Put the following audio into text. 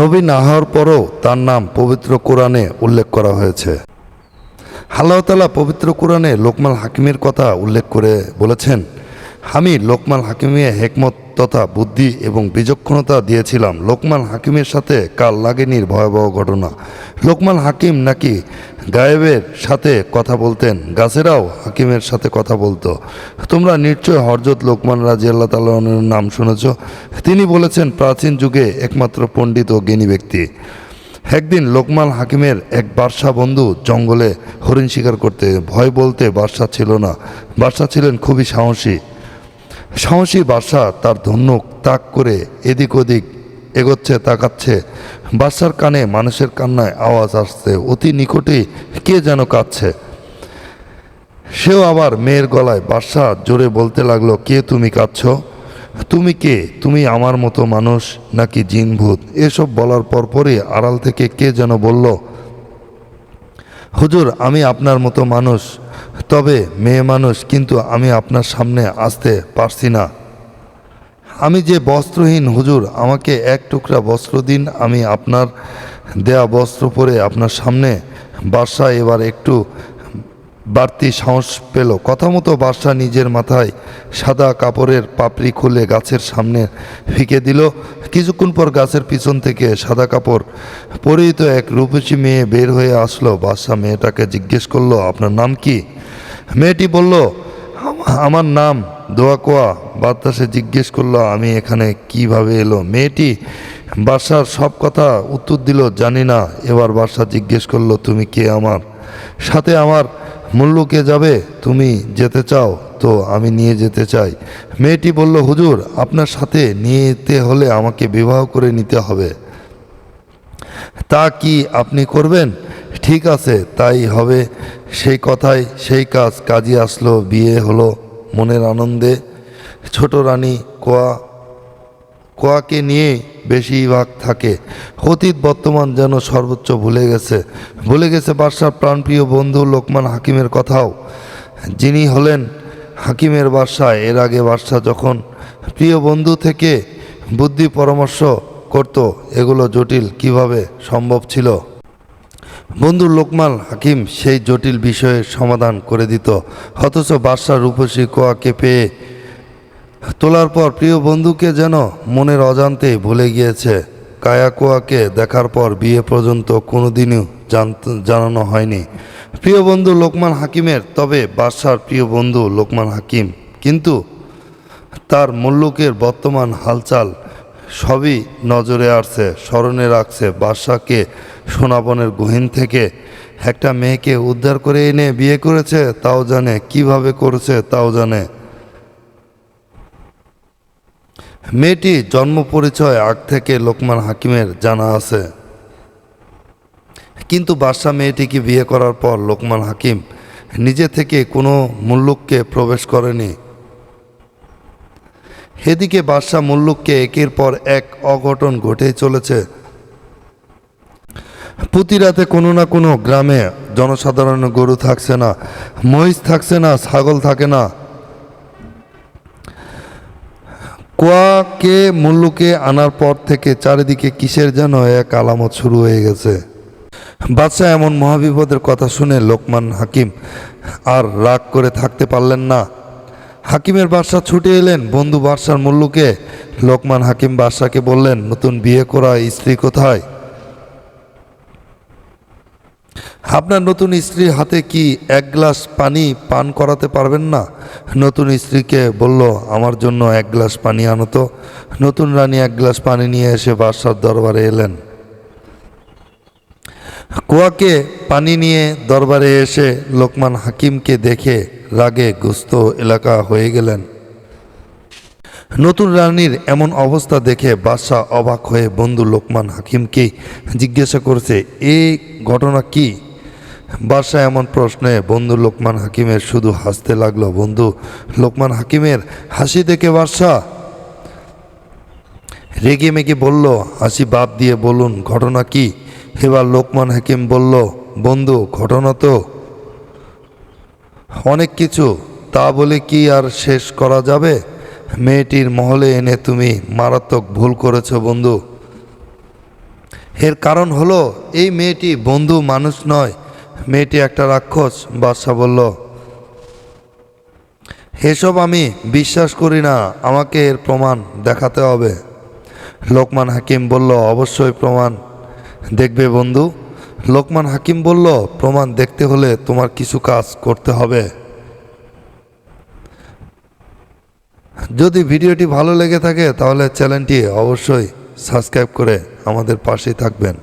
নবী না হওয়ার পরও তার নাম পবিত্র কোরআনে উল্লেখ করা হয়েছে। আল্লাহ তালা পবিত্র কোরআনে লোকমাল হাকিমের কথা উল্লেখ করে বলেছেন, আমি লোকমাল হাকিমে হেকমত তথা বুদ্ধি এবং বিচক্ষণতা দিয়েছিলাম। লোকমাল হাকিমের সাথে কাল লাগেনির ভয়াবহ ঘটনা। লোকমাল হাকিম নাকি গায়েবের সাথে কথা বলতেন? গাছেরাও হাকিমের সাথে কথা বলতো। তোমরা নিশ্চয় হরজত লোকমান রাজি আল্লাহ তাল্লাহর নাম শুনেছ। তিনি বলেছেন, প্রাচীন যুগে একমাত্র পণ্ডিত ও জ্ঞানী ব্যক্তি। একদিন লোকমাল হাকিমের এক বাদশাহ বন্ধু জঙ্গলে হরিণ শিকার করতে, ভয় বলতে বাদশাহ ছিল না। বাদশাহ ছিলেন খুবই সাহসী। সাহসী বাদশাহ তার ধনুক তাক করে এদিক ওদিক এগোচ্ছে, তাকাচ্ছে। বাদশার কানে মানুষের কান্নায় আওয়াজ আসছে, অতি নিকটে কে যেন কাঁদছে। সেও আবার মেয়ের গলায় বাদশাহ জোরে বলতে লাগল, কে তুমি কাঁদছ? তুমি কে? তুমি আমার মতো মানুষ নাকি জিনভূত? এসব বলার পরপরই আড়াল থেকে কে যেন বলল হুজুর, আমি আপনার মতো মানুষ। তবে মেয়ে মানুষ, কিন্তু আমি আপনার সামনে আসতে পারছি না। আমি যে বস্ত্রহীন, হুজুর, আমাকে এক টুকরা বস্ত্র দিন, আমি আপনার দেয়া বস্ত্র পরে আপনার সামনে, বাসায় এবার একটু বাড়তি সাহস পেল। কথা মতো বাদশাহ নিজের মাথায় সাদা কাপড়ের পাপড়ি খুলে গাছের সামনে ফিকে দিল। কিছুক্ষণ পর গাছের পিছন থেকে সাদা কাপড় পরিহিত এক রূপসী মেয়ে বের হয়ে আসলো। বাদশাহ মেয়েটাকে জিজ্ঞেস করল, আপনার নাম কি? মেয়েটি বলল আমার নাম দোয়াকোয়া। বাতাসে জিজ্ঞেস করল, আমি এখানে কীভাবে এলো? মেয়েটি বাদশার সব কথা উত্তর দিল, জানি না। এবার বাদশাহ জিজ্ঞেস করল, তুমি কে আমার? সাথে আমার মুল্লুকে যাবে? তুমি যেতে চাও তো আমি নিয়ে যেতে চাই। মেয়েটি বলল, হুজুর, আপনার সাথে নিয়ে যেতে হলে আমাকে বিবাহ করে নিতে হবে। তা কি আপনি করবেন? ঠিক আছে, তাই হবে। সেই কথাই, সেই কাজ কাজী আসলো, বিয়ে হলো মনের আনন্দে। ছোট রানী কোয়া, কোয়াকে নিয়ে বেশিরভাগ থাকে। অতীত বর্তমান যেন সর্বোচ্চ ভুলে গেছে। ভুলে গেছে বাদশার প্রাণপ্রিয় বন্ধু লোকমান হাকিমের কথাও। যিনি হলেন হাকিমের বাদশাহ, এর আগে বাদশাহ যখন প্রিয় বন্ধু থেকে বুদ্ধি পরামর্শ করত, এগুলো জটিল কীভাবে সম্ভব ছিল? বন্ধু লোকমাল হাকিম সেই জটিল বিষয়ের সমাধান করে দিত। অথচ বাদশাহ রূপসী কোয়াকে পেয়ে তোলার পর প্রিয় বন্ধুকে যেন মনের অজান্তে ভুলে গিয়েছে। কায়াকুয়াকে দেখার পর বিয়ে পর্যন্ত কোনোদিনও জানানো হয়নি। প্রিয় বন্ধু লোকমান হাকিমের, তবে বাদশার প্রিয় বন্ধু লোকমান হাকিম। কিন্তু তার মুল্লুকের বর্তমান হালচাল সবই নজরে আসছে, স্মরণে রাখছে বাদশাকে সোনাবনের গহীন থেকে। একটা মেয়েকে উদ্ধার করে এনে বিয়ে করেছে, তাও জানে কীভাবে করেছে, তাও জানে মেয়েটি জন্ম পরিচয় আগ থেকে লোকমান হাকিমের জানা আছে। কিন্তু বাদশাহ মেয়েটিকে বিয়ে করার পর লোকমান হাকিম নিজে থেকে কোনো মুল্লুককে প্রবেশ করেনি। এদিকে বাদশাহ মুল্লুককে একের পর এক অঘটন ঘটেই চলেছে। প্রতি রাতে কোনো না কোনো গ্রামে জনসাধারণের গরু থাকছে না, মহিষ থাকছে না, ছাগল থাকে না। কোয়াকে, মুল্লুকে আনার পর থেকে চারিদিকে কিসের যেন এক আলামত শুরু হয়ে গেছে। বাদশাহ এমন মহাবিপদের কথা শুনে লোকমান হাকিম আর রাগ করে থাকতে পারলেন না। হাকিমের বাদশাহ ছুটে এলেন, বন্ধু বাদশার মুল্লুকে। লোকমান হাকিম বাদশাকে বললেন, নতুন বিয়ে করা স্ত্রী কোথায়? আপনার নতুন স্ত্রীর হাতে কি এক গ্লাস পানি পান করাতে পারবেন না? নতুন স্ত্রীকে বলল, আমার জন্য এক গ্লাস পানি আনো তো। নতুন রানী এক গ্লাস পানি নিয়ে এসে বাদশার দরবারে এলেন। কুয়াকে পানি নিয়ে দরবারে এসে লোকমান হাকিমকে দেখে রাগে গুস্ত এলাকা হয়ে গেলেন। নতুন রানীর এমন অবস্থা দেখে বাদশাহ অবাক হয়ে বন্ধু লোকমান হাকিমকে জিজ্ঞাসা করছে এই ঘটনা কি? বাদশাহ এমন প্রশ্নে, বন্ধু লোকমান হাকিমের শুধু হাসতে লাগল, বন্ধু লোকমান হাকিমের হাসি দেখে বাদশাহ রেগে মেগে বলল, হাসি বাপ দিয়ে বলুন, ঘটনা কি? এবার লোকমান হাকিম বলল, বন্ধু, ঘটনা তো অনেক কিছু। তা বলে কি আর শেষ করা যাবে? মেয়েটির মহলে এনে তুমি মারাত্মক ভুল করেছ, বন্ধু। এর কারণ হলো, এই মেয়েটি বন্ধু মানুষ নয় মেয়েটি একটা রাক্ষস বাদশাহ বলল, এসব আমি বিশ্বাস করি না, আমাকে এর প্রমাণ দেখাতে হবে। লোকমান হাকিম বলল, অবশ্যই প্রমাণ দেখবে বন্ধু। লোকমান হাকিম বলল, প্রমাণ দেখতে হলে তোমার কিছু কাজ করতে হবে। যদি ভিডিওটি ভালো লেগে থাকে, তাহলে চ্যানেলটি অবশ্যই সাবস্ক্রাইব করে আমাদের পাশেই থাকবেন।